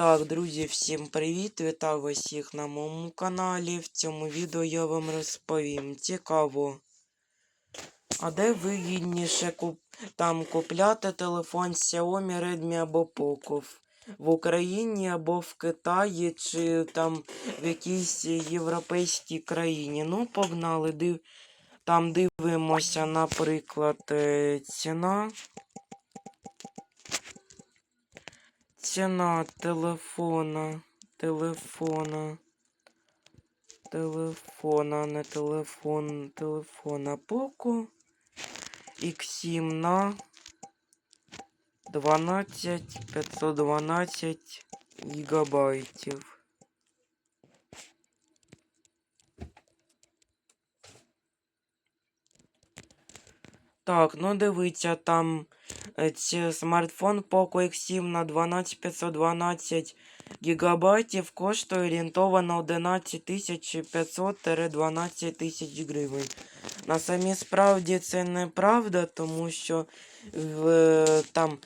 Так, друзі, всім привіт! Вітаю всіх на моєму каналі. В цьому відео я вам розповім. Цікаво. А де вигідніше куп... там купляти телефон Xiaomi, Redmi або Poco? В Україні або в Китаї, чи там в якійсь європейській країні. Ну, погнали. Див... Там дивимося, наприклад, е, ціна. Ціна телефона, телефона, телефона, не телефон, телефона Poco X7 на 12 512 гігабайтів. Так, ну дивіться, там е, ці смартфон Poco X7 на 12512 гігабайтів коштує орієнтовано 11 500-12 тисяч гривень. На самій справді це неправда, тому що в, там,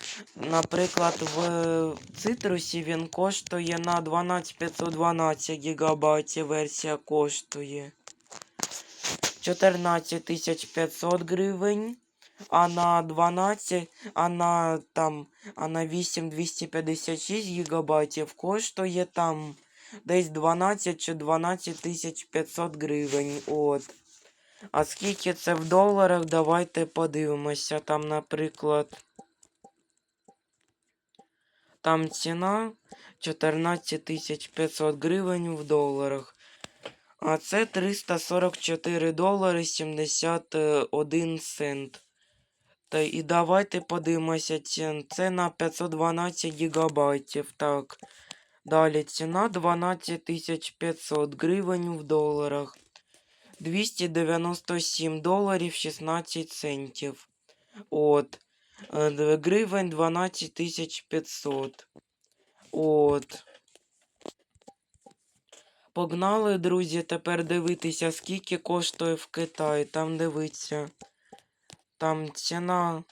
наприклад, в цитрусі він коштує на 12512 гігабайтів версія коштує 14 500 гривень. А на 12, а на там, а на 8 256 гігабайтів коштує там десь 12 чи 12 500 гривень. От. А скільки це в доларах, давайте подивимося. Там, наприклад, там ціна 14 500 гривень в доларах. А це 344 долари 71 цент. І давайте подивимося. Це на 512 гігабайтів. Так. Далі ціна 12 500 гривень в доларах. 297 доларів 16 центів. От. Е, Гривень 12 500. От. Погнали, друзі, тепер дивитися, скільки коштує в Китаї. Там дивиться. Там ціна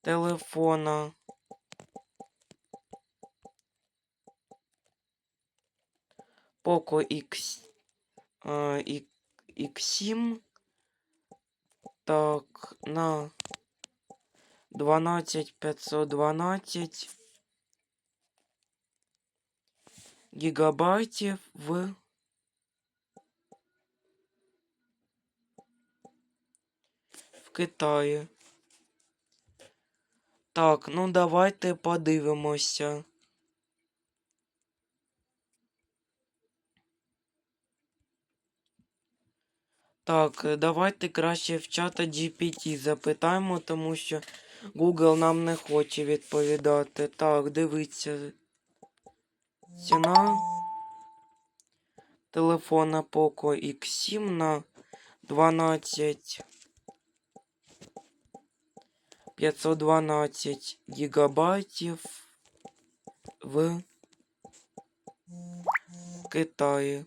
телефона. Poco X, а, і- X7. Так, на 12512 гігабайтів в в Китаї. Так, ну давайте подивимося. Так, давайте краще в чата GPT запитаємо, тому що Google нам не хоче відповідати. Так, дивіться. Ціна телефона Poco X7 на 12 512 гігабайтів в Китаї.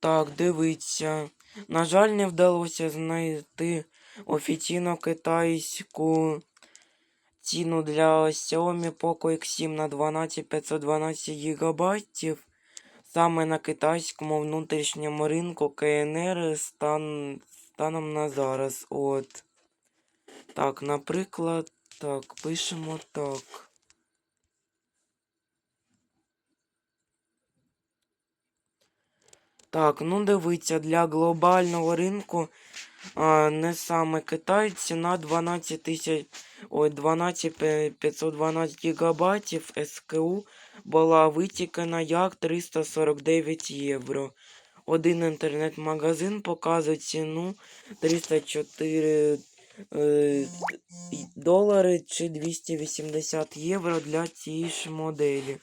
Так, дивіться. На жаль, не вдалося знайти офіційно китайську ціну для Xiaomi Poco X7 на 12512 гігабайтів. Саме на китайському внутрішньому ринку КНР стан, станом на зараз. От. Так, наприклад, так, пишемо так. Так, ну дивіться, для глобального ринку а, не саме Китай, ціна 12 тисяч, ой, 12 512 гігабайтів СКУ була витікана як 349 євро. Один інтернет-магазин показує ціну 304 е, долари чи 280 євро для цієї ж моделі.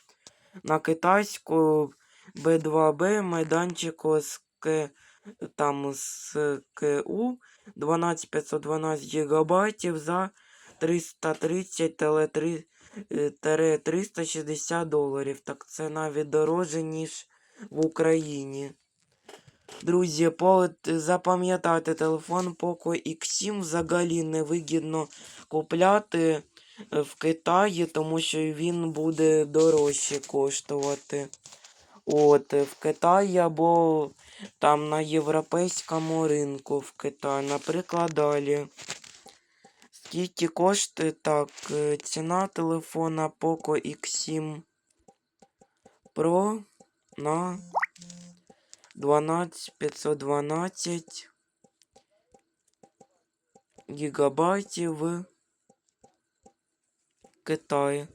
На китайську Б2Б майданчику з там з КУ 12512 гігабайтів за 330 теле 3 е, тере 360 доларів. Так це навіть дороже, ніж в Україні. Друзі, по- запам'ятайте, телефон Poco X7 взагалі невигідно купляти. в Китаї, тому що він буде дорожче коштувати. От, в Китаї або там на європейському ринку в Китаї. Наприклад, далі. Скільки коштує так, е, ціна телефона Poco X7 Pro на 12512 гігабайтів в Китаї.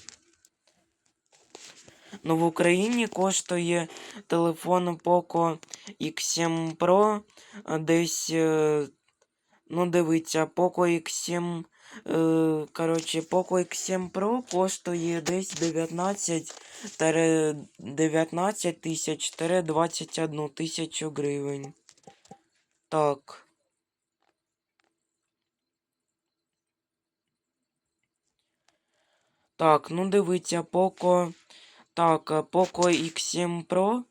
Ну, в Україні коштує телефон Poco X7 Pro десь. е, Ну, дивіться, Poco X7. Коротше, Poco X7 Pro коштує десь 19 19 тисяч 21 тисячу гривень. Так. Так, ну дивіться, Poco. Так, Poco X7 Pro.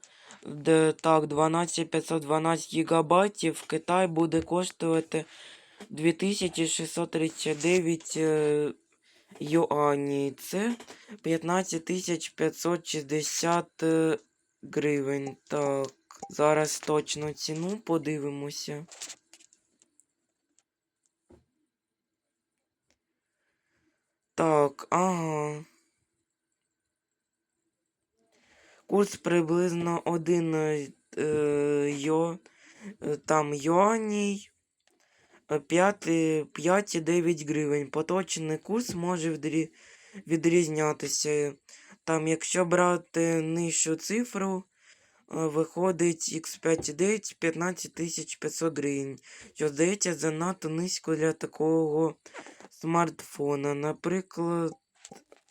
Де, так, 12512 гігабайтів. В Китай буде коштувати 2639 е, юаней. Це 15560 е, гривень. Так, зараз точно ціну подивимося. Так, ага. Курс приблизно 1 е, йо, е, там юаней. 5,9 гривень. Поточний курс може відрізнятися. Там, якщо брати нижчу цифру, е, виходить x5,9 15 500 гривень. Що здається занадто низько для такого смартфона. Наприклад.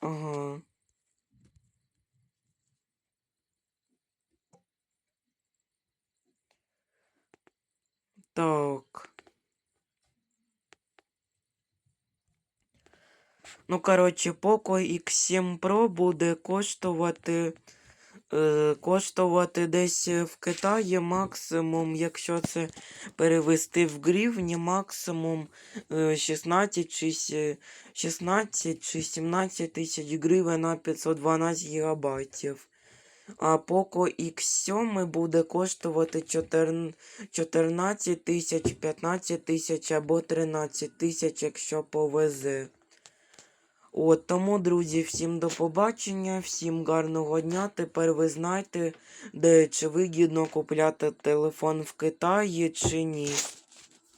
Ага. Так. Ну, коротше, Poco X7 Pro буде коштувати. Е, коштувати десь в Китаї максимум, якщо це перевести в гривні, максимум е, 16 чи, 16 чи 17 тисяч гривень на 512 гігабайтів. А Poco X7 буде коштувати 14 14 тисяч, 15 тисяч або 13 тисяч, якщо повезе. От тому, друзі, всім до побачення, всім гарного дня. Тепер ви знаєте, де чи вигідно купляти телефон в Китаї чи ні.